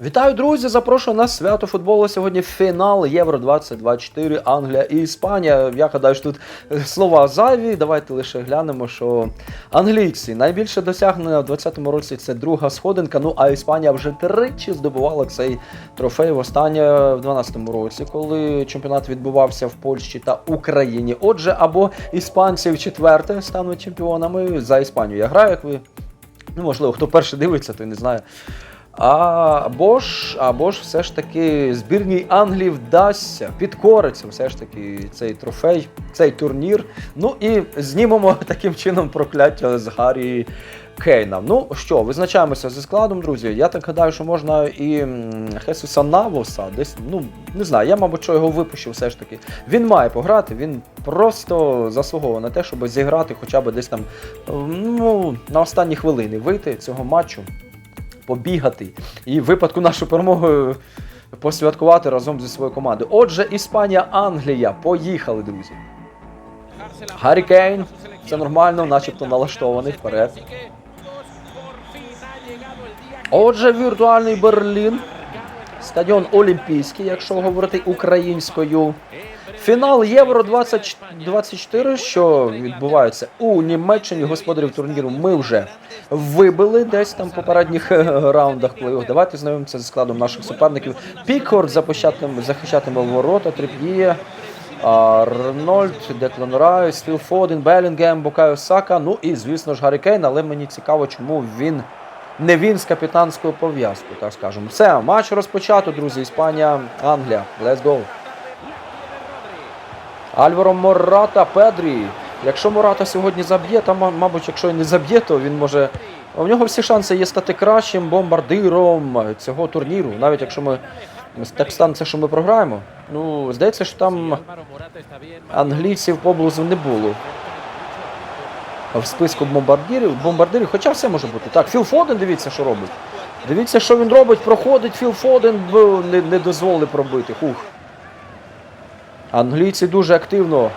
Вітаю, друзі! Запрошую на свято футболу. Сьогодні фінал Євро 2024 Англія і Іспанія. Я гадаю, що тут е, слова зайві. Давайте лише глянемо, що англійці найбільше досягнення в 2020 році це друга сходинка. Ну а Іспанія вже тричі здобувала цей трофей. Востаннє в 2012 році, коли чемпіонат відбувався в Польщі та Україні. Отже, або іспанці в четверте стануть чемпіонами. За Іспанію я граю, як ви. Ну, можливо, хто перший дивиться, той не знає. А, або ж, або ж все ж таки збірній Англії вдасться, підкориться все ж таки цей трофей, цей турнір. Ну і знімемо таким чином прокляття з Гаррі Кейна. Ну що, визначаємося зі складом, друзі. Я так гадаю, що можна і Хесуса Навоса десь, ну не знаю, я, мабуть, що його випущу все ж таки. Він має пограти, він просто заслуговує на те, щоб зіграти хоча б десь там ну, на останні хвилини вийти цього матчу побігати і в випадку нашої перемоги посвяткувати разом зі своєю командою. Отже, Іспанія, Англія. Поїхали, друзі. Гаррі Кейн, це нормально, начебто налаштований вперед. Отже, віртуальний Берлін. Стадіон Олімпійський, якщо говорити українською. Фінал Євро 2024, що відбувається у Німеччині. Господарів турніру ми вже вибили десь там в попередніх е, раундах плей-офф. Давайте знайомимося зі складом наших суперників. Пікфорд захищатиме, ворота, Тріп'є, Арнольд, Деклан Райс, Філ Фоден, Белінгем, Букайо Сака. Ну і, звісно ж, Гаррі Кейн, але мені цікаво, чому він. Не він з капітанською пов'язкою, так скажемо. Все, матч розпочато, друзі. Іспанія, Англія. Let's go. Альваро Мората Педрі. Якщо Мората сьогодні заб'є, то, ма- мабуть, якщо не заб'є, то він може. У нього всі шанси є стати кращим бомбардиром цього турніру. Навіть якщо ми так станеться, що ми програємо. Ну, здається, що там англійців поблизу не було. В списку бомбардирів, бомбардирів, хоча все може бути. Так, Філ Фоден, дивіться, що робить. Дивіться, що він робить, проходить Філ Фоден, не, не дозволили пробити. Хух. Англійці дуже активно,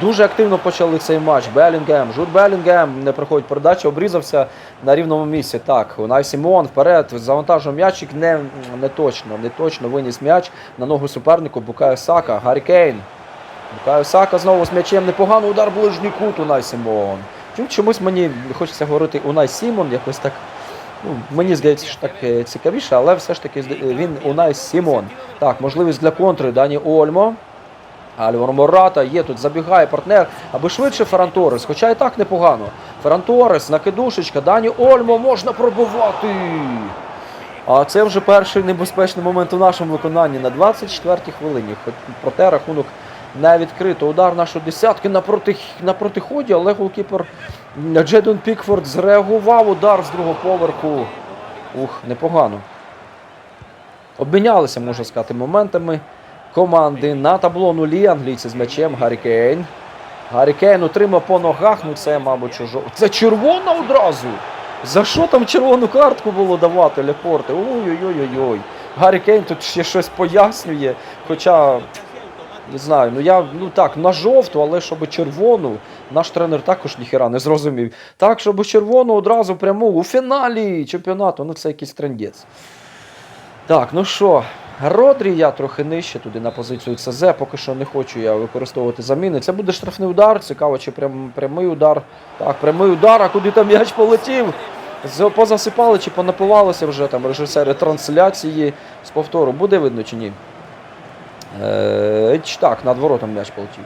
дуже активно почали цей матч. Белінгем, Жуд Белінгем не проходить передача, обрізався на рівному місці. Так, Унай Сімон вперед, завантажив м'ячик, не, не точно, не точно виніс м'яч на ногу супернику Букаю Сака, Гаррі Кейн. Букаю Сака знову з м'ячем, непоганий удар ближній кут Унай Сімон. Чомусь мені хочеться говорити Унай Сімон, якось так. Ну, мені здається, що так е, цікавіше, але все ж таки зда- він Унай Сімон. Так, можливість для контри Дані Ольмо. Альвар Мората є тут, забігає партнер, аби швидше Ферран Торрес, хоча і так непогано. Ферран Торрес, накидушечка, Дані Ольмо можна пробивати. А це вже перший небезпечний момент у нашому виконанні на 24-й хвилині. Проте рахунок не відкрито. Удар нашої десятки на, проти, на протиході, але голкіпер Джейдон Пікфорд зреагував удар з другого поверху. Ух, непогано. Обмінялися, можна сказати, моментами команди. На табло нулі англійці з м'ячем Гаррі Кейн. Гаррі Кейн отримав по ногах. Ну це, мабуть, жов... Це червона одразу. За що там червону картку було давати Лепорте? Ой-ой-ой-ой. Гаррі Кейн тут ще щось пояснює. Хоча, не знаю, ну я ну так, на жовту, але щоб червону, наш тренер також ніхера не зрозумів. Так, щоб червону одразу пряму у фіналі чемпіонату. Ну це якийсь трендець. Так, ну що, Родрі я трохи нижче туди на позицію ЦЗ, поки що не хочу я використовувати заміни. Це буде штрафний удар, цікаво, чи прям, прямий удар. Так, прямий удар, а куди там м'яч полетів? Позасипали чи понапивалися вже там режисери трансляції з повтору. Буде видно чи ні? Е, так, над воротом м'яч полетів.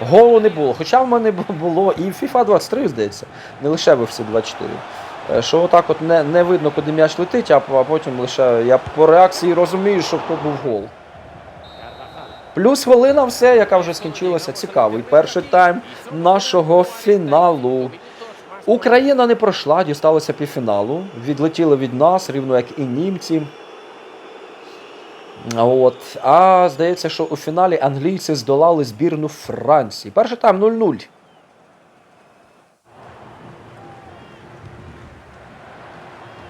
Голу не було. Хоча в мене було і FIFA 23, здається, не лише в FC 24. Е, Що отак от не, не видно, куди м'яч летить, а, потім лише я по реакції розумію, що то був гол. Плюс хвилина все, яка вже скінчилася. Цікавий перший тайм нашого фіналу. Україна не пройшла, дісталася півфіналу. Відлетіли від нас, рівно як і німці. От. А здається, що у фіналі англійці здолали збірну Франції. Перший тайм 0-0.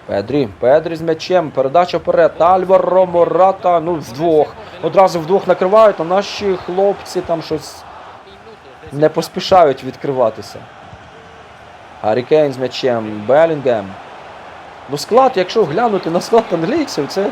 Педрі, Педрі з м'ячем, передача вперед. Альваро Мората, ну вдвох. Одразу вдвох накривають, а наші хлопці там щось не поспішають відкриватися. Гаррі Кейн з м'ячем, Белінгем. Ну, склад, якщо глянути на склад англійців, це,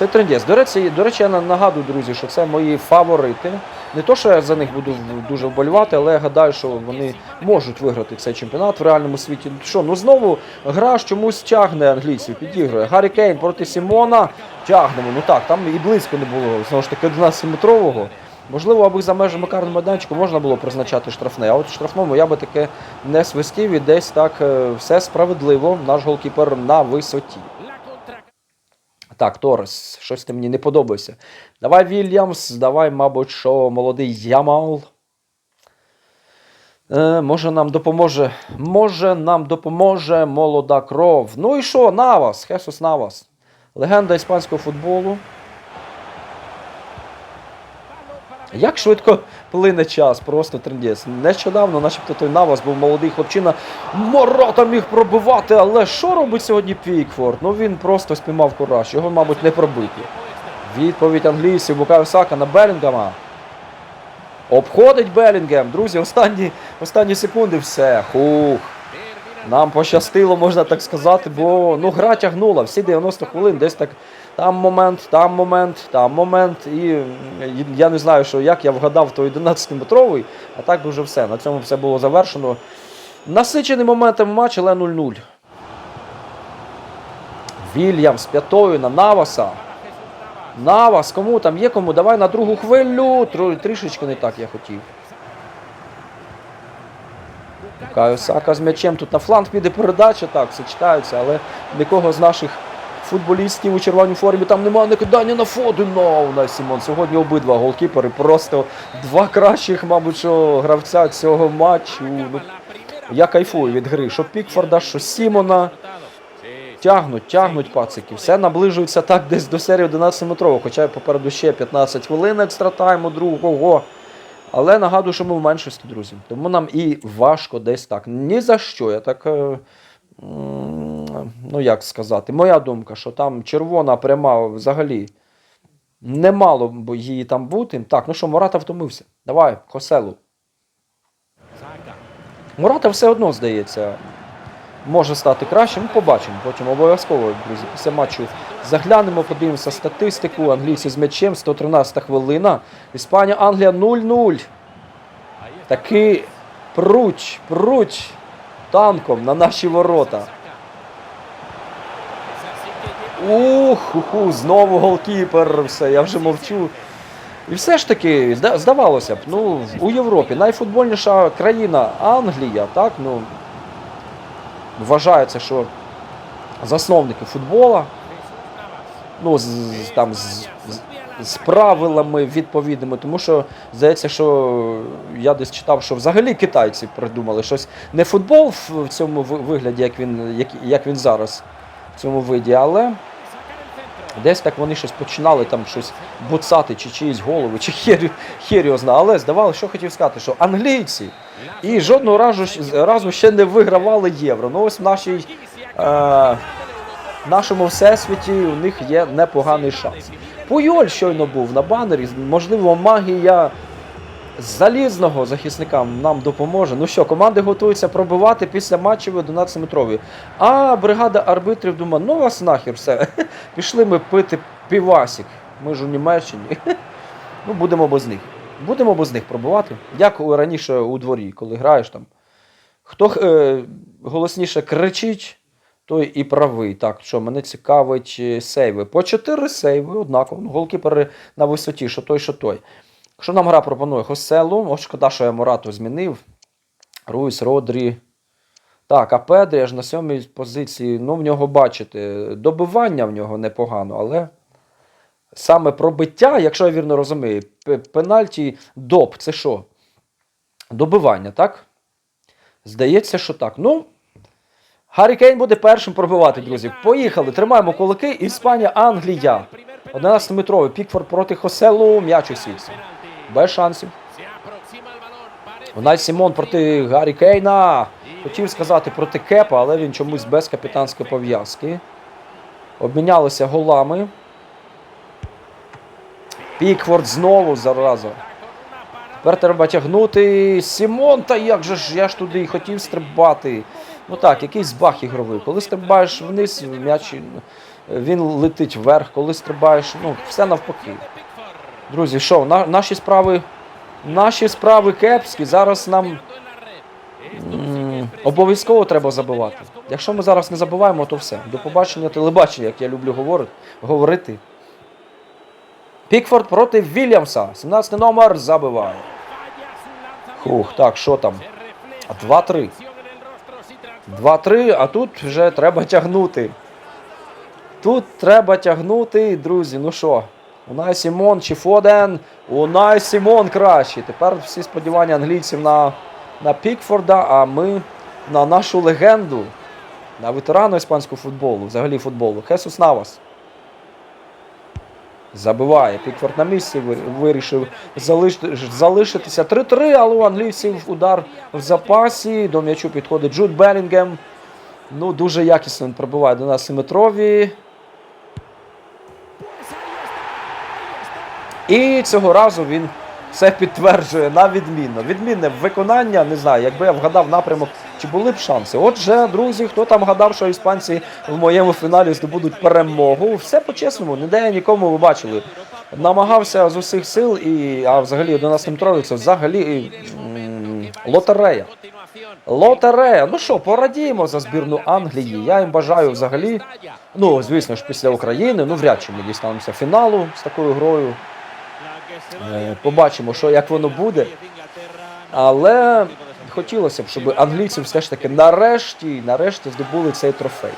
це трендець. До речі, до речі, я нагадую, друзі, що це мої фаворити. Не то, що я за них буду дуже вболівати, але я гадаю, що вони можуть виграти цей чемпіонат в реальному світі. Що, ну знову гра чомусь тягне англійців, підігрує. Гаррі Кейн проти Сімона. Тягнемо. Ну так, там і близько не було. Знову ж таки, 11-метрового. Можливо, аби за межами карного майданчику можна було призначати штрафне. А от штрафному я би таке не свистів і десь так е, все справедливо. Наш голкіпер на висоті. Так, Торрес, щось ти мені не подобається. Давай Вільямс, давай, мабуть, що молодий Ямал. Е, може нам допоможе. Може нам допоможе молода кров. Ну і що, Навас, Хесус Навас. Легенда іспанського футболу. Як швидко плине час, просто трендець. Нещодавно, начебто той Навас був молодий хлопчина. Морота міг пробивати, але що робить сьогодні Пікфорд? Ну він просто спіймав кураж, його, мабуть, не пробити. Відповідь англійців Букаю Сака на Белінгама. Обходить Белінгем. Друзі, останні, останні секунди все. Хух. Нам пощастило, можна так сказати, бо ну, гра тягнула всі 90 хвилин, десь так там момент, там момент, там момент. І я не знаю, що як я вгадав той 11-метровий, а так би вже все. На цьому все було завершено. Насичений моментом матч, але 0-0. Вільямс п'ятою на Наваса. Навас, кому там є кому? Давай на другу хвилю. Трішечки не так я хотів. Каю Сака з м'ячем. Тут на фланг піде передача, так, все читається, але нікого з наших футболістів у червоній формі там немає накидання на фоду. Ну, на Сімон. Сьогодні обидва голкіпери. Просто два кращих, мабуть, що гравця цього матчу. Ну, я кайфую від гри. Що Пікфорда, що Сімона. Тягнуть, тягнуть пацики. Все наближується так десь до серії 11-метрового, хоча попереду ще 15 хвилин екстра тайму другого. Але нагадую, що ми в меншості, друзі. Тому нам і важко десь так. Ні за що. Я так. е, Ну, як сказати, моя думка, що там червона пряма взагалі не мало б її там бути. Так, ну що, Мората втомився. Давай, Коселу. Мората все одно, здається, може стати кращим. Побачимо. Потім обов'язково, друзі. Після матчу заглянемо, подивимося статистику. Англійці з м'ячем, 113 хвилина. Іспанія, Англія 0-0. Таки пруч, пруч танком на наші ворота. Ух, уху, знову голкіпер, все, я вже мовчу. І все ж таки, здавалося б, ну, у Європі найфутбольніша країна Англія, так, ну, вважається, що засновники футбола, ну, з, там, з, з, правилами відповідними, тому що здається, що я десь читав, що взагалі китайці придумали щось. Не футбол в цьому вигляді, як він, як, як він зараз в цьому виді, але десь так вони щось починали там щось буцати, чи чиїсь голови, чи хер, хер його знає. Але здавалося, що хотів сказати, що англійці і жодного разу, разу ще не вигравали євро. Ну ось в нашій, е, нашому всесвіті у них є непоганий шанс. Пуйоль щойно був на банері, можливо, магія залізного захисника нам допоможе. Ну що, команди готуються пробивати після матчів 11-метрові. А бригада арбитрів думає, ну вас нахер все. Пішли ми пити півасік. Ми ж у Німеччині. Ну, будемо без них. Будемо без них пробувати. Як раніше у дворі, коли граєш там. Хто е, голосніше кричить, той і правий. Так, що мене цікавить е, сейви. По 4 сейви, однаково. Ну, голкіпери на висоті, що той, що той. Що нам гра пропонує? Хоселу. Ось шкода, що я Морату змінив. Руїс, Родрі. Так, а Педрі аж на сьомій позиції. Ну, в нього бачите, добивання в нього непогано, але саме пробиття, якщо я вірно розумію, пенальті доп, це що? Добивання, так? Здається, що так. Ну, Гаррі Кейн буде першим пробивати, друзі. Поїхали, тримаємо кулаки. Іспанія, Англія. 11-метровий Пікфорд проти Хоселу. М'яч у сітці. Без шансів. Унай Сімон проти Гаррі Кейна. Хотів сказати проти Кепа, але він чомусь без капітанської пов'язки. Обмінялися голами. Пікфорд знову зараза. Тепер треба тягнути. Сімон, та як же ж я ж туди і хотів стрибати. Ну так, якийсь збах ігровий. Коли стрибаєш вниз, м'яч він летить вверх, коли стрибаєш, ну, все навпаки. Друзі, що, на, наші справи. Наші справи кепські. Зараз нам обов'язково треба забивати. Якщо ми зараз не забуваємо, то все. До побачення телебачення, як я люблю говорити. говорити. Пікфорд проти Вільямса. 17 номер забиває. Хух, так, що там? 2-3. 2-3, а тут вже треба тягнути. Тут треба тягнути, друзі. Ну що, Унай Сімон чи Фоден? Унай Сімон краще. Тепер всі сподівання англійців на, на Пікфорда, а ми на нашу легенду, на ветерану іспанського футболу, взагалі футболу. Хесус Навас. Забиває. Пікфорд на місці вирішив залишити, залишитися 3-3, але у англійців удар в запасі. До м'ячу підходить Джуд Белінгем. Ну, дуже якісно він пробиває до нас і метрові. І цього разу він все підтверджує на відмінно. Відмінне виконання, не знаю, якби я вгадав напрямок, чи були б шанси. Отже, друзі, хто там гадав, що іспанці в моєму фіналі здобудуть перемогу, все по-чесному, ніде я нікому ви бачили. Намагався з усіх сил, і, а взагалі 11 метровий це взагалі м, лотерея. Лотерея. Ну що, порадіємо за збірну Англії. Я їм бажаю взагалі. Ну, звісно ж, після України, ну вряд чи ми дістанемося фіналу з такою грою. Е, Побачимо, що як воно буде. Але хотілося б, щоб англійці все ж таки нарешті, нарешті здобули цей трофей.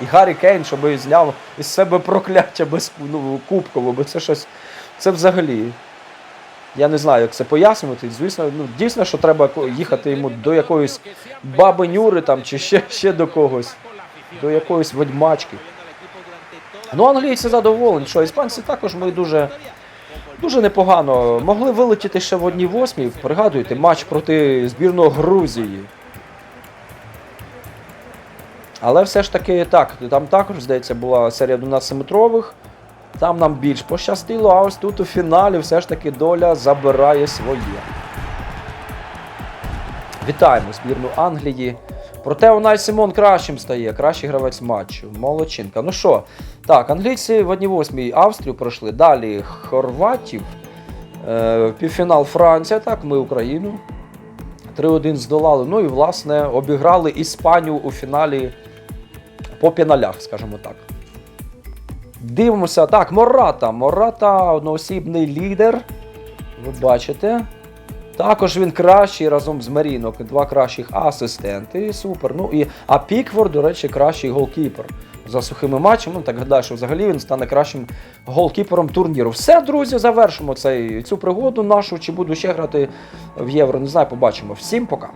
І Гаррі Кейн, щоб зняв із себе прокляття без ну, кубково, бо це щось. Це взагалі. Я не знаю, як це пояснювати. Звісно, ну дійсно, що треба їхати йому до якоїсь баби Нюри там, чи ще, ще до когось, до якоїсь ведьмачки. Ну, англійці задоволені, що іспанці також ми дуже, дуже непогано. Могли вилетіти ще в одній восьмій. Пригадуєте, матч проти збірної Грузії. Але все ж таки так, там також, здається, була серія 12-метрових. Там нам більш пощастило, а ось тут у фіналі все ж таки доля забирає своє. Вітаємо збірну Англії. Проте Унай Симон кращим стає, кращий гравець матчу. Молодчинка. Ну що, так, англійці в 1-8 Австрію пройшли. Далі Хорватів. Е, півфінал Франція, так, ми Україну. 3-1 здолали. Ну і, власне, обіграли Іспанію у фіналі по пеналях, скажімо так. Дивимося. Так, Мората. Мората одноосібний лідер. Ви бачите. Також він кращий разом з Марінок. Два кращих асистенти. Супер. Ну і а Пікфорд, до речі, кращий голкіпер. За сухими матчами. Ну, так гадаю, що взагалі він стане кращим голкіпером турніру. Все, друзі, завершимо цей, цю пригоду нашу. Чи буду ще грати в євро? Не знаю, побачимо. Всім пока.